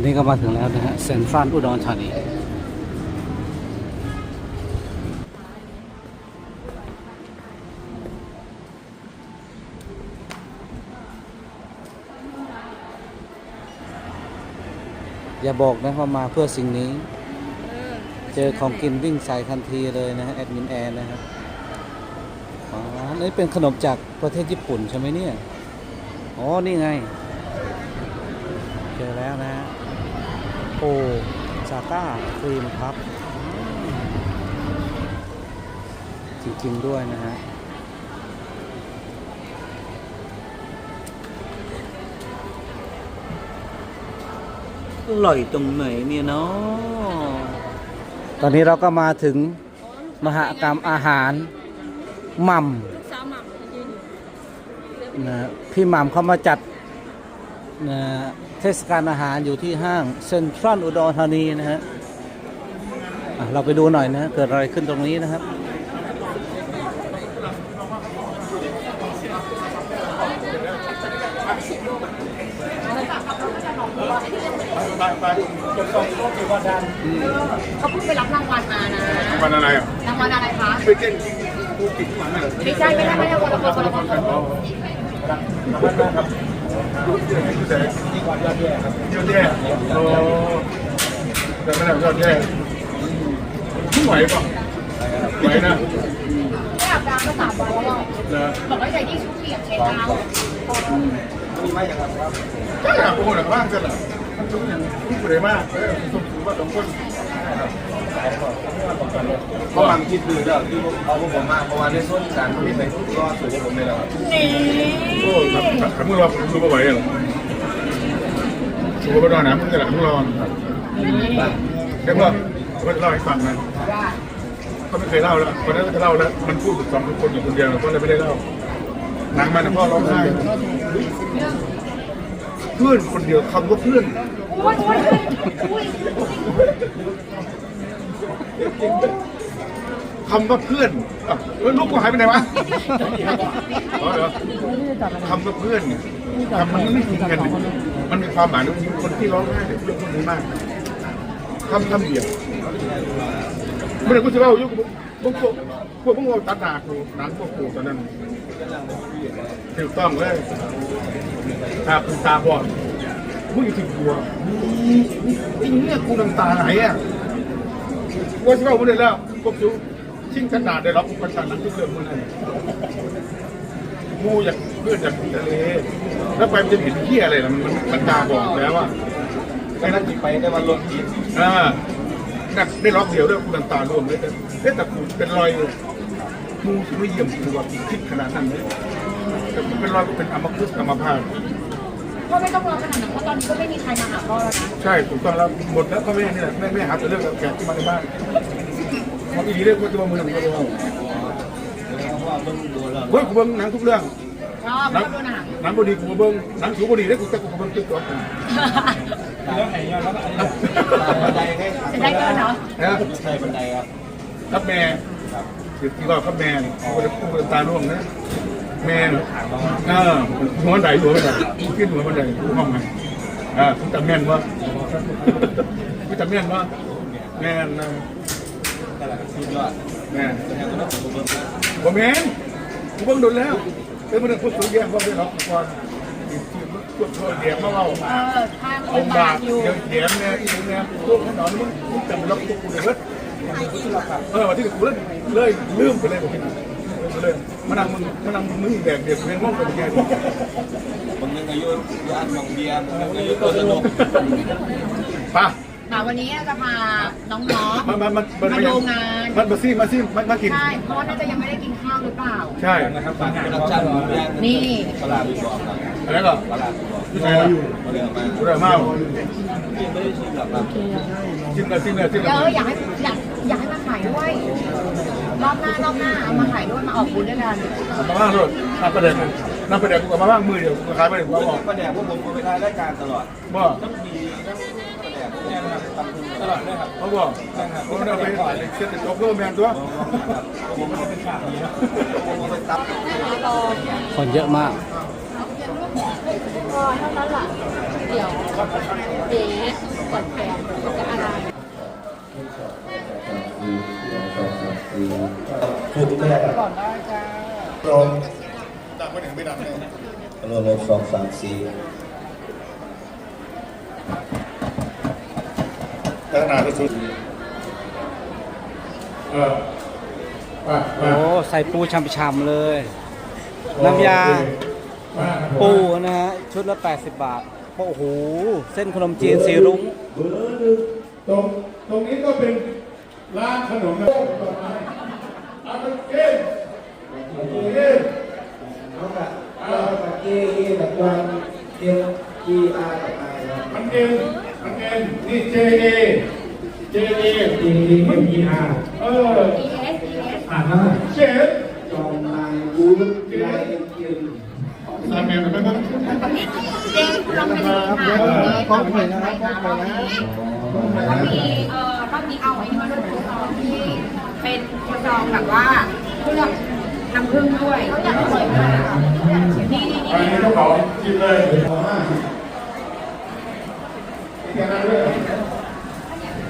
วันนี้ก็มาถึงแล้วนะฮะเซนทรัลอุดรธานีอย่าบอกนะว่ามาเพื่อสิ่งนี้ เจอของกินวิ่งใส่ทันทีเลยนะฮะแอดมินแอนนะครับอ๋อนี่เป็นขนมจากประเทศญี่ปุ่นใช่ไหมเนี่ย อ๋อ นี่ไง เจอแล้วนะฮะ โอซาก้าครีมครับ จริง ๆ ด้วยนะฮะอร่อยตรงไหนเนี่ยเนาะตอนนี้เราก็มาถึงมหกรรมอาหารหม่ำนะพี่หม่ำเขามาจัด เทศกาลอาหารอยู่ที่ห้างเซ็นทรัลอุดรธานีนะฮะอะเราไปดูหน่อยนะเกิดอะไรขึ้นตรงนี้นะครับเขาเพิ่งไปรับรางวัลมานะวันอะไรอะรางวัลอะไรคะไปเต้นภูกิจมันเหรอไม่ใช่ไม่ใช่ไม่ใช่คนละคนคนละคน ยอดแย่ครับยอดแย่โอ้แต่ไม่ได้ยอดแย่ไม่ไหวป่ะไหวนะไม่อาบน้ำมาสามวันแล้วหรอกบอกว่าใส่ที่ชุดเปียกเช็ดเท้าก็อยากโอ้หนักบ้างกันเหรอมันทุกอย่างที่เปรี้ยมากเออสุขว่าสองคน เพราะมันคิดคือเด้อคือเอาพวกผมมากเพราะว่าในส่วนการที่ไปทุกรอดสู่พวกผมเลยแล้วนี่โอ้แบบขันมือเราดูไม่ไหวเหรอสูบไปนอนนะมึงจะหลับมึงรอนแค่ว่าเขาจะเล่าให้ฟังนะว่าเขาไม่เคยเล่าแล้วคนนั้นจะเล่าแล้ว มันพูดสองคนอยู่คนเดียวเขาเลยไม่ได้เล่าหนังมันนะพ่อร้องไห้เพื่อนคนเดียวคำว่าเพื่อน โอ้ยโอ้ยโอ้ย คำว่าเพื่อนอะเอ้ยลูกกูหายไปไหนวะอ๋อเหรอคำว่าเพื่อนเนี่ยคำมันไม่ทิ้งกันเนี่ยมันมีความหมายนะคนที่ร้องไห้เนี่ยเรื่องพวกนี้มากคำคำเดียวไม่ได้กูจะเล่าอยู่พวกพวกพวกพวกมึงเอาตัดหนากูหนังพวกกูตอนนั้นถูกต้องเลยตาปูตาบอดมึงอยู่ที่กลัวไอ้เนี่ยกูน้ำตาไหลอะ ว่าสิว่าพูดได้แล้วพวกยูชิงขนาดได้รับอุปสรรคนั้นทุกเรื่องมันเลยงูอยากเพื่อนอยากทะเลแล้วไปมันจะเห็นเหี้ยอะไรล่ะมันมันมันตาบอกแล้วว่าไปนั่นจีไปได้วันลงทีมอ่านักได้ล็อกเดียวด้วยกูน้ำตาร่วมเลยแต่เอ๊ะแต่กูเป็นรอยงูที่ไม่เยี่ยมกูว่าคิดขนาดนั้นเลยแต่กูเป็นรอยกูเป็นอัมพฤกษ์อัมพาต พ่อไม่ต้องรอขนาดนั้นเพราะตอนนี้ก็ไม่มีใครมาหาพ่อแล้วนะใช่ถูกต้องแล้วหมดแล้วก็แม่นี่แหละแม่แม่หาแต่เรื่องกับแขกที่มาในบ้านเพราะอีนี้เรื่องก็จะมาเมืองก็จะมาเพราะว่าต้องดูแล้วเฮ้ยกูเบิ่งหนังทุกเรื่องชอบหนัชอบดูหนังหนังบดีกูเบิ้งหนังสูบดีได้กูแต่กูเบิ้งจุดตัวกูแล้วไหนยอดแล้วก็บันไดให้จะได้เงินเหรอนะใช่บันไดครับรับแม่คือที่ว่าครับแม่กูจะกูจะตาร่วงนะ แม่เออหัวบันไดหัวบันไดขึ้นหัวบันไดกูห้องไงอ่ากูจำแม่นว่ากูจำแม่นว่าแม่นะสุดยอดแม่แต่ก็ต้องผมเบิ่งนะบ่แม่นกูเบิ้งโดนแล้วเอ้ยมันพูดถึงแย่งว่าได้หรอกก่อนที่พูดโทษแย่งมาเล่าเออถ้าเอามันบาบาดดอยู่เดี๋ยวแย่งเนี่ยอีกเนี่ยพวกขนอนมึงมึงจำล็อกพวกกูเลยเว้ยเออวันที่กูเล่นเลยลืมไปเลยผม เลยมานั่งมึงมานั่งมึงแบกเด็กเรียนมองไปแก่บางนึงอายุยานบางเบียร์บางนึงอายุตัวสนุกป่ะค่ะวันนี้จะพาน้องมันมันมันๆมาดูงานมันมาซี่มาซี่มากินใช่เพราะว่าน่าจะยังไม่ได้กินข้าวหรือเปล่า ใช่นะครับฝากโปรดักชั่นของยานนี่ตลาดวิบอกครับอะไรก็ตลาดวิบอกที่ไหนล่ะมาเรื่องมากูได้มาไม่ได้ชิมหรอกครับชิมกันชิมกันชิมเดี๋กัยวนอยากให้อยากอยากให้มาขายด้วยรอบหน้ารอบหน้าเอามาขายด้วยมาออกบุญด้วยกันมาบ้างด้วยน้ำประเด็นน้ำประเด็นกูกับมาบ้างมือเดียวกูขายไปเดี๋ยวกูบอกประเดี๋ยวพวกผมไปทายรายการตลอดบ่ต้องดีต้องประเดี๋ยวแน่นะครับทำทุนตลอดเลยครับเขาบอกผมเอาไปเช็ดตัวก็แมนตัวผมไม่ได้เป็นข่าวนี้นะผมไปตับคนเยอะมากเท่านั้นแหละเดี๋ยวเจ๊กดแขน จะอะไรจุดแรกก่อนได้จ้าตรงดับไม่ถึงไม่ดับเลยรวมสองสามสี่พัฒนาที่สุดเออโอ้ใส่ปูช่ำๆเลย น้ำยาปูนะฮะ ชุดละ 80 บาท โอ้โห เส้นขนมจีนสีรุ้งตรงตรงนี้ก็เป็นร้านขนมนะเอาไปกินกิน เอาแบบเอาแบบเอเอแบบวันเอ็มอีอาร์กับไอนะมันเองมันเองนี่ J A J A เอเอเอ็มอีอาร์เออ ES ES อ่านว่าเจ็ดจอมนายบูธนายเอ็มเอ็มตามแมวนไหมครับเจ๊ลองไปดูค่ะพร้อมเลยนะพร้อมเลยนะแล้วก็มีเอ่อรอบนี้เอาไอ้นี่มาดูซองที่เป็นซองแบบว่าเครื่อง น้ำผึ้งด้วยเขาอยากอร่อยมากนี่นี่อันนี่นี้ต้องขอกินเลยขอห้าสิบเรียนน้ำด้วย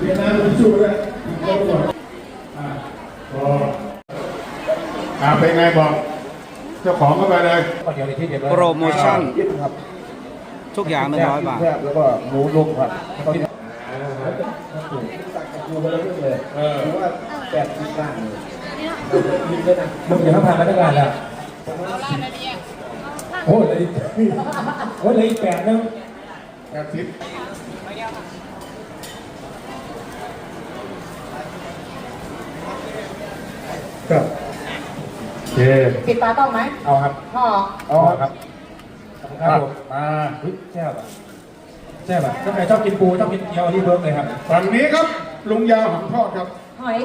เรียนน้ำสู้ด้วยลงก่อนอ่าพออ่าเป็นไงบอก เจ้าของเข้าไปเลยเดี๋ยวในที่เด็ดโปรโมชั่นครับทุกอย่าง100บาทแคบแล้วก็หมูลงครับตอนนี้ตักกับปูไปแล้วเรื่องเลยถือว่าแปดสิบล้านเลย ยิงเลยนะมึงอย่าผ่านมาตั้งนานแล้วโอ้ยเลยโอ้ยเลยแปดนึงแปดสิบครับโอเคปิดตาต้องไหมเอาครับพ่อเอาครับครับผมมาแซ่บอะแซ่บอะถ้าใครชอบกินปูชอบกินเกี๊ยวที่เบิร์กเลยครับฝั่งนี้ครับลุงยาวหำทอดครับหอย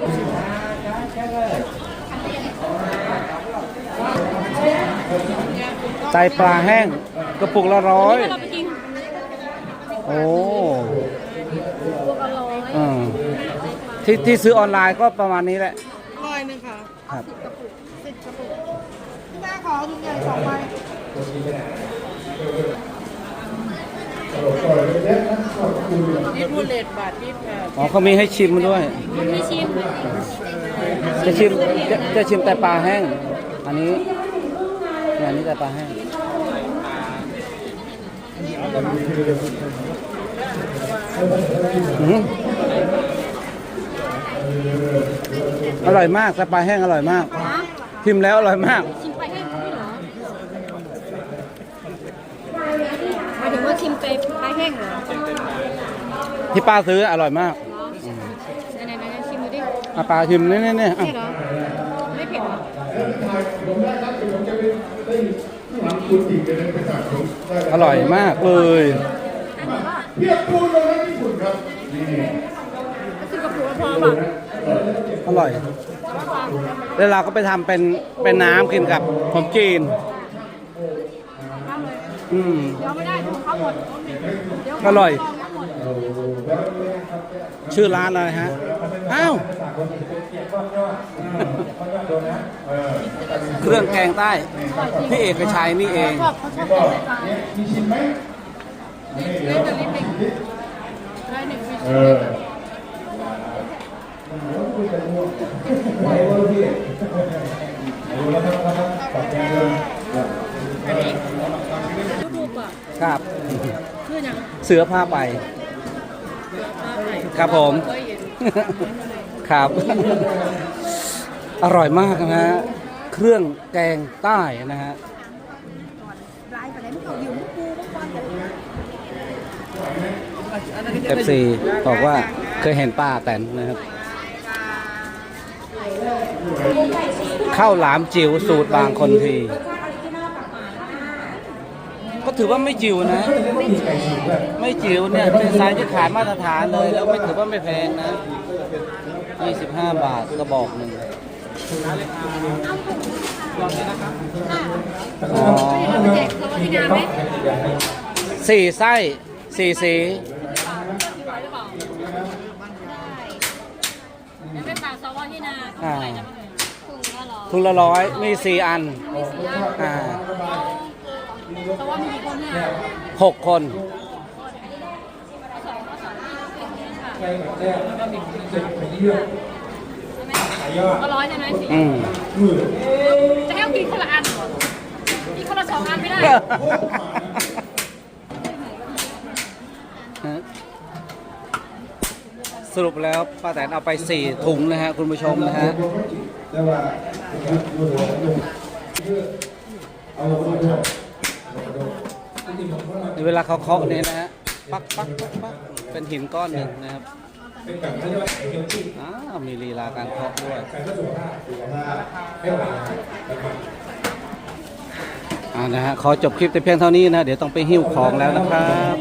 ไตปลาแห้งกระปุกละร้อยโอ้อืมที่ที่ซื้อออนไลน์ก็ประมาณนี้แหละ ร้อยหนึงค่ะครับสิบกระปุกพี่แม่ขอถุงใหญ่สองใบนี่พูดเลทบาทยี่สิบแปดอ๋อเขามีให้ชิมด้วยมีชิม จะชิมจะจะชิมแต่ปลาแห้ง อันนี้เนี่ยอันนี้แต่ปลาแห้งอื้อหืออร่อยมากแต่ปลาแห้งอร่อยมาก ชิมแล้วอร่อยมาก ชิมไปให้พี่เหรอหมายถึงว่าชิมไปไปแห้งเหรอที่ป้าซื้ออร่อยมาก ไหนไหนไหนชิมดูดิ อะปลาชิมนี่นี่นี่อะใช่เหรอไม่เผ็ดเหรออร่อยมากเลยเพียบปูนเลยญี่ปุ่นครับคือกระปุกละพอป่ะอร่อยแล้วเราก็ไปทำเป็นเป็นน้ำกินกับขนมจีน น้ำเลยอืม เดี๋ยวไม่ได้ถูกเขาหมดเดี๋ยวอร่อยลองทั้งหมด ชื่อร้านอะไรฮะ อ้าว เครื่องแกงใต้ พี่เอกชัยนี่เองชอบเขาชอบแกินไปมีชิมไหมเล่นแต่ลิ้นเองได้หนึ่งฟิชเออยูทูบอะครับชื่อยังเสือผ้าไป ครับผมเคยเห็นครับ อร่อยมากนะฮะ เครื่องแกงใต้นะฮะเอฟซีบอกว่าเคยเห็นป้าแตนนะครับ ข้าวหลามจิ๋วสูตรบางคนที ก็ถือว่าไม่จิ๋วนะ ไม่จิ๋วเนี่ยเป็นไซส์ที่ขายมาตรฐานเลย แล้วไม่ถือว่าไม่แพงนะ 25 บาทกระบอกหนึ่งอ๋อแจกสวัสดิการไหมสี่ไส้สี่สียังไม่ฝากสวที่นาอ่าถุงละร้อยทุงละร้อยมีสี่อัน อ่า สวมีกี่คนเนี่ยหกคนไก่แบบแรกเจ็บไปเยอะขายยอดก็ร้อยใช่ไหมสิอืมมือจะให้เอากินคนละอันเหรอกินคนละสองอันไม่ได้ฮะสรุปแล้วป้าแตนเอาไปสี่ถุงนะฮะคุณผู้ชมนะฮะแต่ว่าดูหัวดูเอาหัวดู เวลาเขาเคาะเนี่ยนะฮะปักปักปักปักเป็นหินก้อนหนึ่งนะครับเป็นแบบเขาเรียกว่าเฮลตี้อ้าวมีลีลาการเคาะด้วยการก็สุขภาพสุขภาพให้หวานนะครับอ่านะฮะขอจบคลิปแต่เพียงเท่านี้นะ เดี๋ยวต้องไปหิ้วของแล้วนะครับ